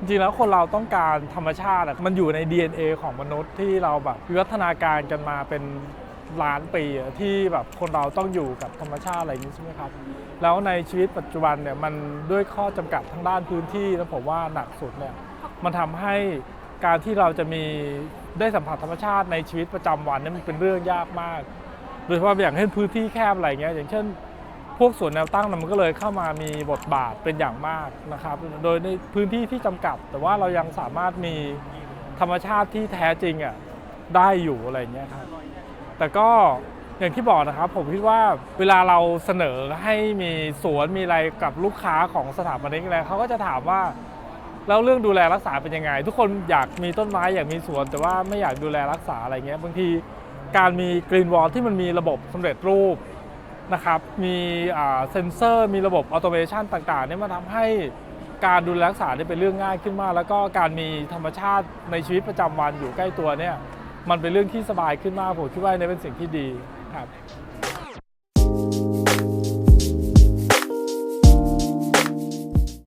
จริงแล้วคนเราต้องการธรรมชาติมันอยู่ใน DNA ของมนุษย์ที่เราแบบวิวัฒนาการกันมาเป็นล้านปีที่แบบคนเราต้องอยู่กับธรรมชาติอะไรนี้ใช่ไหมครับ แล้วในชีวิตปัจจุบันเนี่ยมันด้วยข้อจำกัดทางด้านพื้นที่แล้วผมว่าหนักสุดเนี่ยมันทำให้การที่เราจะมีได้สัมผัสธรรมชาติในชีวิตประจำวันเนี่ยมันเป็นเรื่องยากมาก โดยเฉพาะอย่างเช่นพื้นที่แคบอะไรเงี้ยอย่างเช่น พวกสวนแนวตั้งน่ะมันก็เลยเข้ามามีบทบาทเป็นอย่างมากนะครับ โดยในพื้นที่ที่จำกัด แต่ว่าเรายังสามารถมีธรรมชาติที่แท้จริงอะได้อยู่อะไรเงี้ยครับแต่ก็อย่างที่บอกนะครับ ผมคิดว่าเวลาเราเสนอให้มีสวนมีอะไรกับลูกค้าของสถาปนิกอะไรเขาก็จะถามว่าแล้วเรื่องดูแลรักษาเป็นยังไง ทุกคนอยากมีต้นไม้อยากมีสวน แต่ว่าไม่อยากดูแลรักษาอะไรเงี้ยบางทีการมีกรีนวอลที่มันมีระบบสำเร็จรูป นะครับ มีเซนเซอร์ มีระบบออโตเมชันต่างๆเนี่ยมาทำให้การดูแลรักษาเนี่ยเป็นเรื่องง่ายขึ้นมาก แล้วก็การมีธรรมชาติในชีวิตประจำวันอยู่ใกล้ตัวเนี่ยมันเป็นเรื่องที่สบายขึ้นมากผมคิดว่าเนี่ยเป็นสิ่งที่ดีครับ